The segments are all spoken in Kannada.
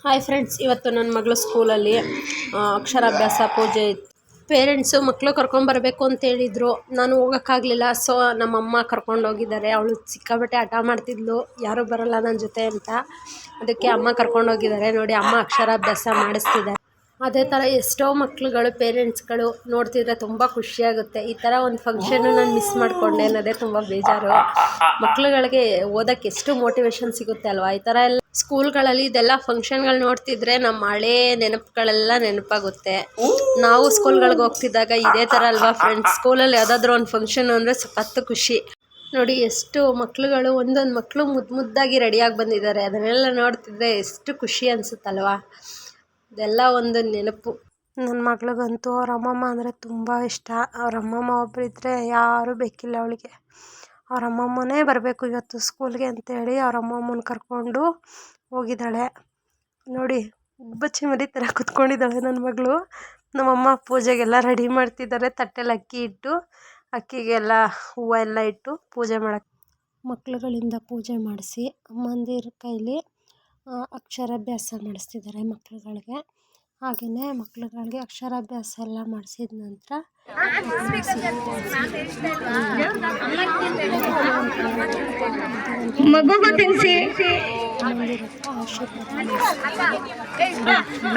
ಹಾಯ್ ಫ್ರೆಂಡ್ಸ್ ಇವತ್ತು ನನ್ನ ಮಗಳು ಸ್ಕೂಲಲ್ಲಿ ಅಕ್ಷರಾಭ್ಯಾಸ, ಪೂಜೆ ಇತ್ತು ಪೇರೆಂಟ್ಸು ಮಕ್ಕಳು ಕರ್ಕೊಂಬರಬೇಕು ಅಂತ ಹೇಳಿದ್ರು. ನಾನು ಹೋಗೋಕ್ಕಾಗಲಿಲ್ಲ. ಸೊ ನಮ್ಮಮ್ಮ ಕರ್ಕೊಂಡು ಹೋಗಿದ್ದಾರೆ. ಅವಳು ಸಿಕ್ಕಾಬಟ್ಟೆ ಹಠ ಮಾಡ್ತಿದ್ಲು. ಯಾರೂ ಬರಲ್ಲ ನನ್ನ ಜೊತೆ ಅಂತ. ಅದಕ್ಕೆ ಅಮ್ಮ ಕರ್ಕೊಂಡು ಹೋಗಿದ್ದಾರೆ. ನೋಡಿ, ಅಮ್ಮ ಅಕ್ಷರಾಭ್ಯಾಸ ಮಾಡಿಸ್ತಿದ್ದಾರೆ. ಅದೇ ಥರ ಎಷ್ಟೋ ಮಕ್ಳುಗಳು, ಪೇರೆಂಟ್ಸ್ಗಳು ನೋಡ್ತಿದ್ರೆ ತುಂಬ ಖುಷಿಯಾಗುತ್ತೆ. ಈ ಥರ ಒಂದು ಫಂಕ್ಷನ್ನು ನಾನು ಮಿಸ್ ಮಾಡಿಕೊಂಡೆ ಅನ್ನೋದೇ ತುಂಬ ಬೇಜಾರು. ಮಕ್ಳುಗಳಿಗೆ ಓದೋಕ್ಕೆ ಎಷ್ಟು ಮೋಟಿವೇಶನ್ ಸಿಗುತ್ತೆ ಅಲ್ವಾ? ಈ ಥರ ಎಲ್ಲ ಸ್ಕೂಲ್ಗಳಲ್ಲಿ ಇದೆಲ್ಲ ಫಂಕ್ಷನ್ಗಳು ನೋಡ್ತಿದ್ರೆ ನಮ್ಮ ಹಳೆ ನೆನಪುಗಳೆಲ್ಲ ನೆನಪಾಗುತ್ತೆ. ನಾವು ಸ್ಕೂಲ್ಗಳಿಗೆ ಹೋಗ್ತಿದ್ದಾಗ ಇದೇ ಥರ ಅಲ್ವಾ ಫ್ರೆಂಡ್ಸ್ ಸ್ಕೂಲಲ್ಲಿ ಯಾವುದಾದ್ರೂ ಒಂದು ಫಂಕ್ಷನ್ ಅಂದರೆ ಸಖತ್ತು ಖುಷಿ. ನೋಡಿ, ಎಷ್ಟು ಮಕ್ಳುಗಳು ಒಂದೊಂದು ಮಕ್ಕಳು ಮುದ್ದು ಮುದ್ದಾಗಿ ರೆಡಿಯಾಗಿ ಬಂದಿದ್ದಾರೆ. ಅದನ್ನೆಲ್ಲ ನೋಡ್ತಿದ್ರೆ ಎಷ್ಟು ಖುಷಿ ಅನಿಸುತ್ತಲ್ವಾ? ಇದೆಲ್ಲ ಒಂದು ನೆನಪು. ನನ್ನ ಮಗ್ಳಿಗಂತೂ ಅವ್ರ ಅಮ್ಮಮ್ಮ ಅಂದರೆ ತುಂಬ ಇಷ್ಟ. ಅವ್ರ ಅಮ್ಮಮ್ಮ ಒಬ್ಬರಿದ್ರೆ ಯಾರೂ ಬೇಕಿಲ್ಲ ಅವಳಿಗೆ. ಅವ್ರ ಅಮ್ಮಮ್ಮನೇ ಬರಬೇಕು ಇವತ್ತು ಸ್ಕೂಲ್ಗೆ ಅಂತೇಳಿ ಅವ್ರ ಅಮ್ಮಮ್ಮನ ಕರ್ಕೊಂಡು ಹೋಗಿದ್ದಾಳೆ. ನೋಡಿ ಉಬ್ಬಚ್ಚಿ ಮರಿ ಥರ ಕುತ್ಕೊಂಡಿದ್ದಾಳೆ ನನ್ನ ಮಗಳು. ನಮ್ಮಮ್ಮ ಪೂಜೆಗೆಲ್ಲ ರೆಡಿ ಮಾಡ್ತಿದ್ದಾರೆ. ತಟ್ಟೆಲಿ ಅಕ್ಕಿ ಇಟ್ಟು, ಅಕ್ಕಿಗೆಲ್ಲ ಹೂವು ಎಲ್ಲ ಇಟ್ಟು ಪೂಜೆ ಮಾಡಕ್ಕೆ ಮಕ್ಳುಗಳಿಂದ ಪೂಜೆ ಮಾಡಿಸಿ, ಅಮ್ಮಂದಿರ ಕೈಲಿ ಅಕ್ಷರಾಭ್ಯಾಸ ಮಾಡಿಸ್ತಿದ್ದಾರೆ ಮಕ್ಳುಗಳಿಗೆ. ಹಾಗೆಯೇ ಮಕ್ಳುಗಳಿಗೆ ಅಕ್ಷರಾಭ್ಯಾಸ ಎಲ್ಲ ಮಾಡಿಸಿದ ನಂತರ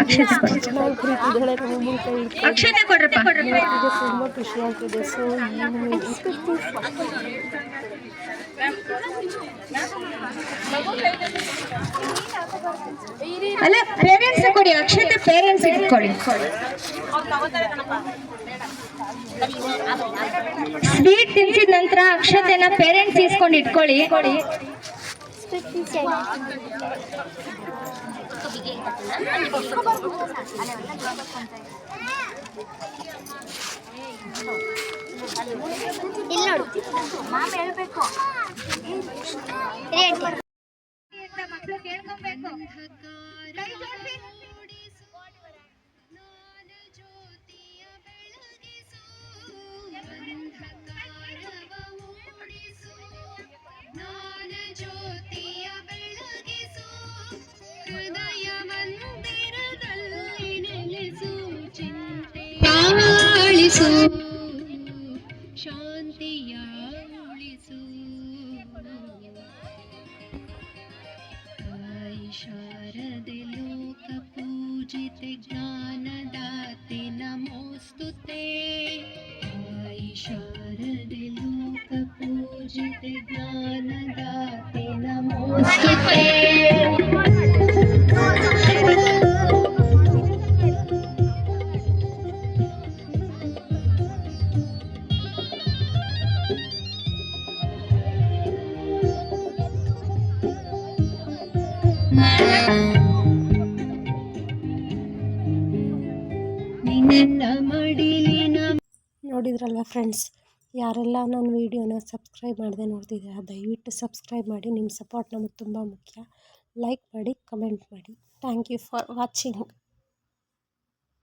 ಅಕ್ಷತೆ ತುಂಬ ಖುಷಿಯಾಗ್ತಿದೆ. ಸೊ ಅಲ್ಲ ಪೇರೆಂಟ್ಸ್ ಕೊಡಿ ಅಕ್ಷತೆ ಪೇರೆಂಟ್ಸ್ ಕೊಡಿ. ಸ್ವೀಟ್ ತಿನ್ಸಿದ ನಂತರ ಅಕ್ಷತೆನ ಪೇರೆಂಟ್ಸ್ ಇಸ್ಕೊಂಡು ಇಟ್ಕೊಳ್ಳಿ. ಕೊಡಿ ಇಲ್ಲಿ ನೋಡು. ಮಾಮ ಹೇಳ್ಬೇಕು. ಮಕ್ಕಳು ಕೇಳ್ಕೊಬೇಕು ಕೈ ಜೋಡ್ಸಿ. ನಿನ್ನ ಮಡಿಲಿನ ನೋಡಿದ್ರಲ್ವ ಫ್ರೆಂಡ್ಸ್ ಯಾರೆಲ್ಲ ನನ್ನ ವೀಡಿಯೋನ ಸಬ್ಸ್ಕ್ರೈಬ್ ಮಾಡದೆ ನೋಡ್ತಿದ್ದೀರಾ, ದಯವಿಟ್ಟು ಸಬ್ಸ್ಕ್ರೈಬ್ ಮಾಡಿ. ನಿಮ್ಮ ಸಪೋರ್ಟ್ ನಮಗೆ ತುಂಬ ಮುಖ್ಯ. ಲೈಕ್ ಮಾಡಿ, ಕಮೆಂಟ್ ಮಾಡಿ. Thank you for watching.